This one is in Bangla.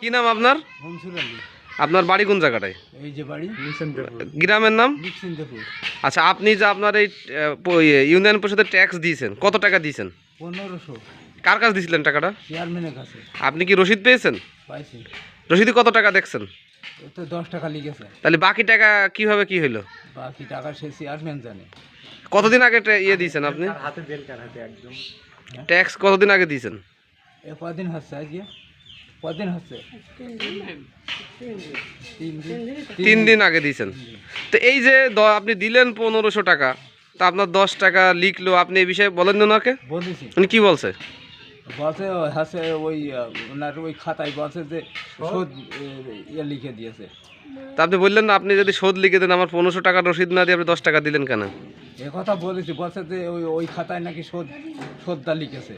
কি নাম আপনার? আপনার বাড়ি কোন জায়গাটায়? এই যে বাড়ি গ্রামের নাম? আচ্ছা আপনি যে আপনার এই ইউনিয়ন পরিষদে ট্যাক্স দিয়েছেন কত টাকা দিয়েছেন? পনেরোশো। কার কাছে দিয়েছিলেন টাকাটা? চেয়ারম্যানের কাছে। আপনি কি রসিদ পেয়েছেন? পাইছি। রসিদে কত টাকা দেখছেন? তো দশ টাকা লিখেছে। তাহলে বাকি টাকা কীভাবে কি হইল? বাকি টাকা সে চেয়ারম্যান জানে। কতদিন আগে ইয়ে দিয়েছেন আপনি? হাতে বেল কার হাতে একদম। ট্যাক্স কতদিন আগে দিয়েছেন? এ কদিন হচ্ছে আজকে? কদিন হচ্ছে? তিন দিন আগে দিয়েছেন। তো এই যে আপনি দিলেন পনেরোশো টাকা তা আপনার দশ টাকা লিখলো আপনি এই বিষয়ে বলেন ওনাকে? উনি কি বলছে? বলছে হাসে ওই ওনার ওই খাতায় বলছে যে শোধ ইয়ে লিখে দিয়েছে। তা আপনি বললেন না আপনি যদি শোধ লিখে দেন আমার পনেরোশো টাকা রসিদ না দিয়ে আপনি দশ টাকা দিলেন কেন? এ কথা বলেছি বলছে যে ওই ওই খাতায় নাকি শোধ শোধটা লিখেছে।